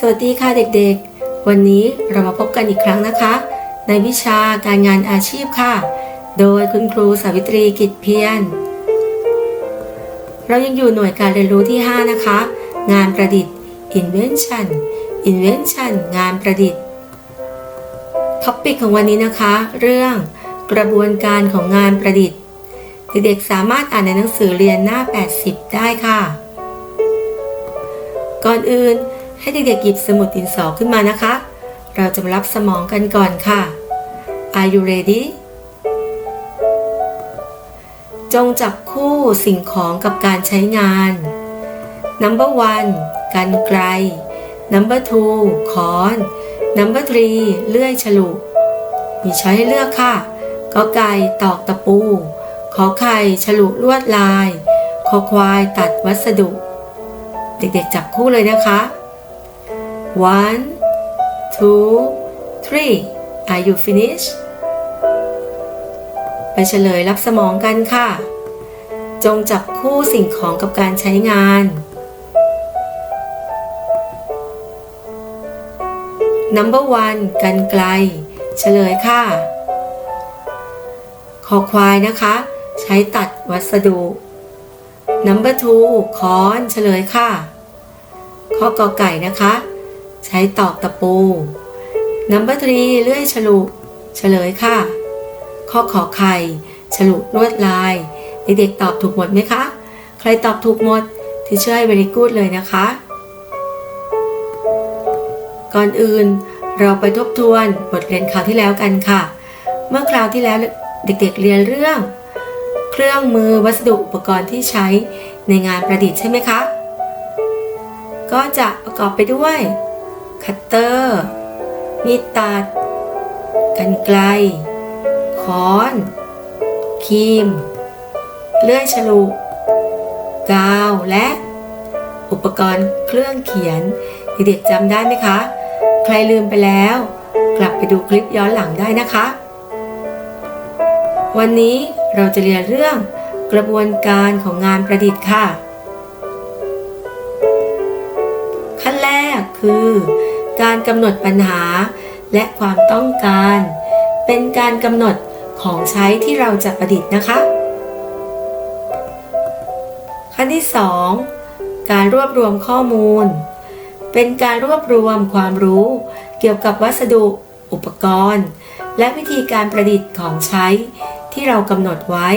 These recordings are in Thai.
สวัสดีค่ะเด็กๆ วันนี้เรามาพบกันอีกครั้งนะคะ ในวิชาการงานอาชีพค่ะ โดยคุณครูสาวิตรีกิจเพียร เรายังอยู่หน่วยการเรียนรู้ที่ 5 นะคะ งานประดิษฐ์ invention invention งานประดิษฐ์ท็อปิกของวันนี้นะคะ เรื่องกระบวนการของงานประดิษฐ์ เด็กๆสามารถอ่านในหนังสือเรียนหน้า 80 ได้ค่ะ ก่อนอื่น ให้เด็กๆหยิบสมุดดินสอขึ้นมานะคะ เราจะมารับสมองกันก่อนค่ะ Are you ready จงจับคู่สิ่งของกับการใช้งาน Number one กันไกล Number two ค้อน Number three เลื่อยฉลุ มีช้อยให้เลือกค่ะกอไก่ตอกตะปู ขอไข่ฉลุลวดลายคอควายตัดวัสดุ เด็กๆจับคู่เลยนะคะ one two three are you finished ไปเฉลยรับสมองกันค่ะ จงจับคู่สิ่งของกับการใช้งาน number one กันไกล เฉลยค่ะ คอควายนะคะ ใช้ตัดวัสดุ number two ค้อน เฉลยค่ะ ข้อกอไก่นะคะ ใช้ตอกตะปู number three เลื่อยฉลุเฉลยค่ะ ข้อขอไข่ ฉลุลวดลาย เด็กๆตอบถูกหมดไหมคะ ใครตอบถูกหมดที่ช่วย very good เลยนะคะ ก่อนอื่นเราไปทบทวนบทเรียนคราวที่แล้วกันค่ะ เมื่อคราวที่แล้วเด็กๆเรียนเรื่อง เครื่องมือวัสดุอุปกรณ์ที่ใช้ในงานประดิษฐ์ใช่ไหมคะ ก็จะประกอบไปด้วย คัตเตอร์ มีดตัด กันไกล ค้อน ครีม เลื่อยฉลุ กาว และ อุปกรณ์เครื่องเขียน เด็กๆจำได้ไหมคะ ใครลืมไปแล้ว กลับไปดูคลิปย้อนหลังได้นะคะ วันนี้เราจะเรียนเรื่องกระบวนการของงานประดิษฐ์ค่ะ ขั้นแรกคือ การกำหนดปัญหาและความต้องการ เป็นการกำหนดของใช้ที่เราจะประดิษฐ์นะคะ ขั้นที่ 2 การรวบรวมข้อมูล เป็นการรวบรวมความรู้ เกี่ยวกับวัสดุ อุปกรณ์ และวิธีการประดิษฐ์ของใช้ที่เรากำหนดไว้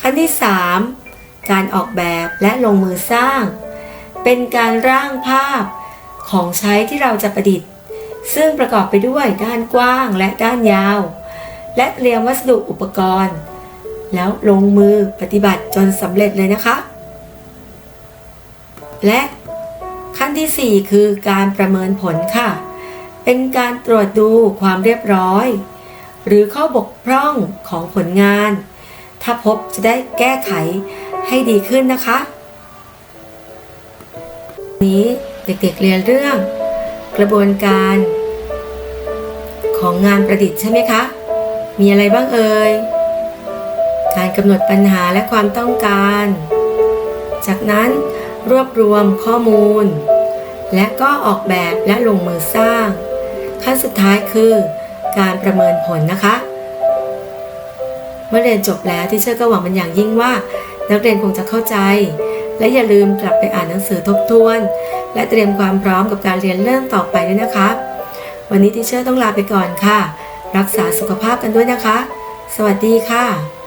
ขั้นที่ 3 การออกแบบและลงมือสร้าง เป็นการร่างภาพของใช้ที่เราจะประดิษฐ์ ซึ่งประกอบไปด้วยด้านกว้างและด้านยาว และเตรียมวัสดุอุปกรณ์ แล้วลงมือปฏิบัติจนสำเร็จเลยนะคะ และขั้นที่ 4 คือการประเมินผลค่ะ เป็นการตรวจดูความเรียบร้อย หรือข้อบกพร่องของผลงาน ถ้าพบจะได้แก้ไขให้ดีขึ้นนะคะ นี้เด็กๆเรียนเรื่อง กระบวนการ ของงานประดิษฐ์ใช่ไหมคะ มีอะไรบ้างเอ่ย การกำหนดปัญหาและความต้องการ จากนั้นรวบรวมข้อมูล และก็ออกแบบและลงมือสร้าง ขั้นสุดท้ายคือการประเมินผลนะคะ เมื่อเรียนจบแล้วที่เชื่อก็หวังเป็นอย่างยิ่งว่า นักเรียนคงจะเข้าใจ และอย่าลืมกลับไปอ่านหนังสือทบทวน และเตรียมความพร้อมกับการเรียนเรื่องต่อไปด้วยนะคะ วันนี้ทีเชอร์ต้องลาไปก่อนค่ะ รักษาสุขภาพกันด้วยนะคะ สวัสดีค่ะ